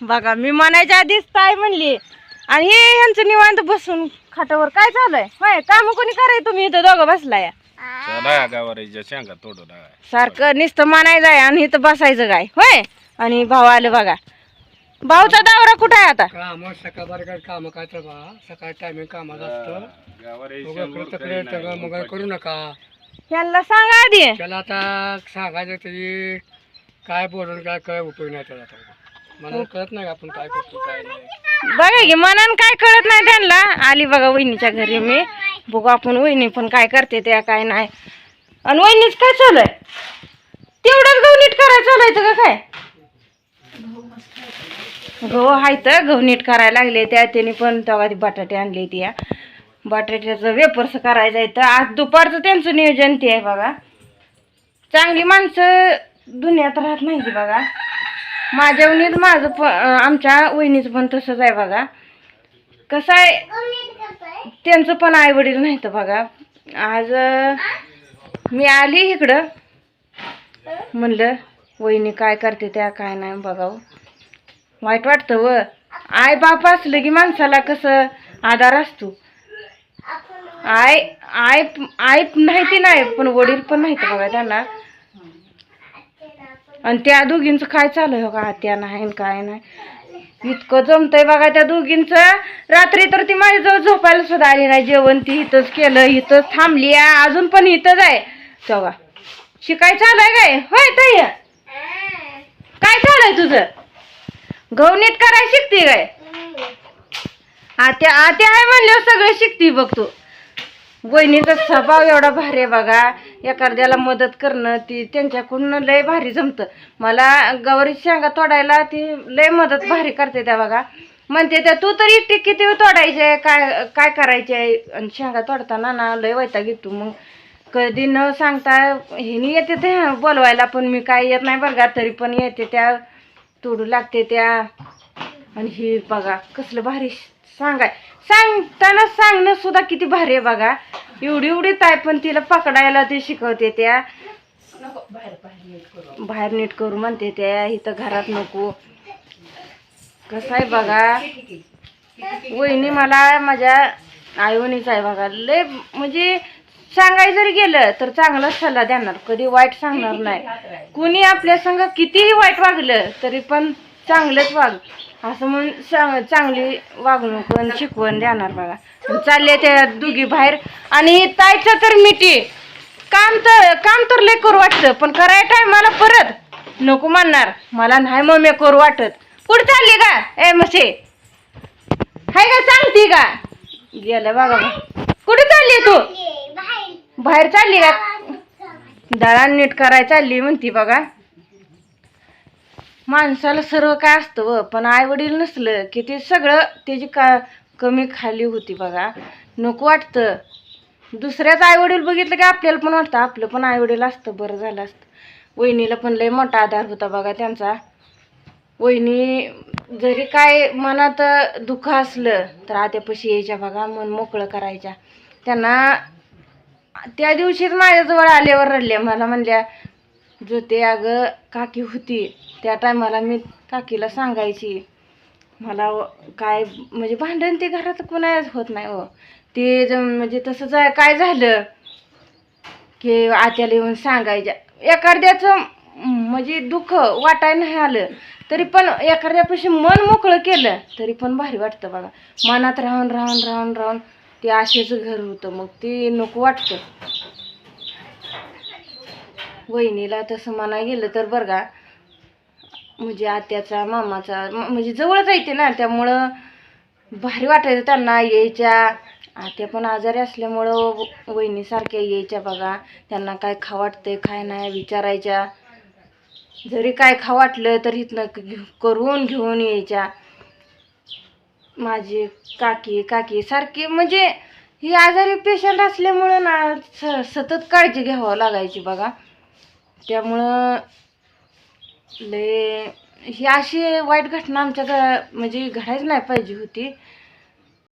बघा मी म्हणायच्या आधीच ताई म्हणली आणि हे यांचं निवांत बसून खाटावर काय चालूय होय काम कोणी कराय तुम्ही इथं दोघं बसलाय? चला गावाच्या शेंगा तोडू लागा. सारखं नुसतं म्हणायचं आहे आणि इथं बसायचं काय? होय? आणि भाऊ आलं बघा. भाऊचा दावरा कुठं आहे आता? काम सकाळ बारकाट काम काय तर बा. सकाळ टायमिंग असतं. मग करू नका. यांना सांगा आधी. त्याला आता सांगायचं त्याची काय बोलून काय काय उपयोग नाही त्याला आता. मला कळत नाही आपण काय करतो काय नाही. बघा की मनान काय कळत नाही त्यांना. आली बघा वहिनीच्या घरी मी. बघू आपण वहिनी पण काय करते त्या काय नाही. आणि वहिनीच काय चालू आहे? तेवढंच गहू नीट करायचं चालायचं का काय? गहू तर गहू नीट करायला लागले त्या त्याने पण तेव्हा ती बटाटे आणले त्या. बटाट्याचं वेपर्स करायचं आहे तर आज दुपारचं त्यांचं नियोजन ते आहे बघा. चांगली माणसं दुनियात राहत नाही ती बघा. माझ्या वहिनीत माझं पण आमच्या वहिनीचं पण तसंच आहे बघा. कसं आहे त्यांचं पण आई वडील नाहीत बघा. आज मी आली इकडं. म्हणलं वहिनी काय करते त्या काय नाही बघावं. वाईट वाटतं व. आई बाप असलं की माणसाला कसं आधार असतो. आय आय आई नाही ती नाही पण वडील पण नाहीत बघा त्यांना. आणि त्या दोघींचं काय चालू हो आहे बघा त्या नाही आणि काय नाही. इतकं जमतंय बघा त्या दोघींचं. रात्री तर ती माझ्याजवळ झोपायला सुद्धा आली नाही. जेवण ती इथंच केलं इथंच थांबली आहे. अजून पण इथंच आहे. तेव्हा. शिकाय चालू काय? होय ताई. काय चालू आहे तुझं? गहू नीट शिकते काय? आत्या आत्या आहे म्हणल्यावर सगळं शिकते बघ तू. वहिनीचा स्वभाव एवढा भारी आहे बघा. एखाद्याला मदत करणं ती त्यांच्याकडून लय भारी जमतं. मला गवारी शेंगा तोडायला ती लय मदत भारी करते त्या बघा. म्हणते त्या तू तरी एकटी किती तोडायचे? काय काय करायचे? आणि शेंगा तोडताना ना लय वैताग घेतो मग. कधी न सांगता हिनी येते ते बोलवायला पण मी काय येत नाही बघा तरी पण येते त्या तोडू लागते त्या. आणि हे बघा कसलं भारी सांगाय सांगताना सांगणं सुद्धा किती भारी आहे बघा. एवढी एवढी ताय पण तिला पकडायला ते शिकवते त्या. बाहेर नीट करू. म्हणते त्या इथं घरात नको. कसं आहे बघा. वहिनी मला माझ्या आईवणीच आहे बघा. लय म्हणजे सांगायला जरी गेलं तर चांगलाच सल्ला देणार. कधी वाईट सांगणार नाही. कुणी आपल्या संग कितीही वाईट वागलं तरी पण चांगलंच वाग. असं म्हणून सांग चांगली वागणूक आणि शिकवण देणार बघा. चालले त्या दोघी बाहेर. आणि तायचं तर मिठी. काम तर काम तर लय करू वाटतं पण कराय टायमाला परत. नको म्हणणार मला नाही मम्मी करू वाटत. कुठं चालली का ए मसे हाय का सांगती का गेलं बघा कुठे चालली तू? बाहेर. चालली का? दळण नीट कराय चालली म्हणती बघा. माणसाला सर्व काय असतं व? पण आईवडील नसलं की ते सगळं त्याची का कमी खाली होती बघा. नको वाटतं. दुसऱ्याच आईवडील बघितलं की आपल्याला पण वाटतं आपलं पण आईवडील असतं बरं झालं असतं. वहिनीला पण लय मोठा आधार होता बघा त्यांचा. वहिनी जरी काय मनात दुःख असलं तर आत्यापाशी यायच्या बघा मन मोकळं करायच्या. त्यांना त्या दिवशीच माझ्याजवळ आल्यावर रडल्या मला म्हणल्या जो ते अगं काकी होती. त्या टायमाला मी काकीला सांगायची. मला व- काय म्हणजे भांडण ते घरात कुणाच होत नाही हो. ते ज- म्हणजे तसं जा काय झालं की आत्याला येऊन सांगायच्या. एखाद्याचं म्हणजे दुःख वाटाय नाही आलं. तरी पण एखाद्यापाशी मन मोकळं केलं तरी पण भारी वाटतं बघा. मनात राहून राहून राहून राहून ते असेच घर होतं. मग ते नको वाटतं. वहिनीला तसं म्हणा गेलं तर बरं का म्हणजे आत्याचा मामाचा म- म्हणजे जवळच येते ना त्यामुळं भारी वाटायचं त्यांना यायच्या. आत्या पण आजारी असल्यामुळं वहिनीसारख्या यायच्या बघा. त्यांना काय खा वाटतंय काय नाही विचारायच्या. जरी काय खा वाटलं तर इथनं घेऊ- करून घेऊन यायच्या. माझी काकी काकी सारखी म्हणजे ही आजारी पेशंट असल्यामुळं ना स सतत काळजी घ्यावं लागायची बघा. त्यामुळं ले ही अशी वाईट घटना आमच्या घ म्हणजे घडायच नाही पाहिजे होती.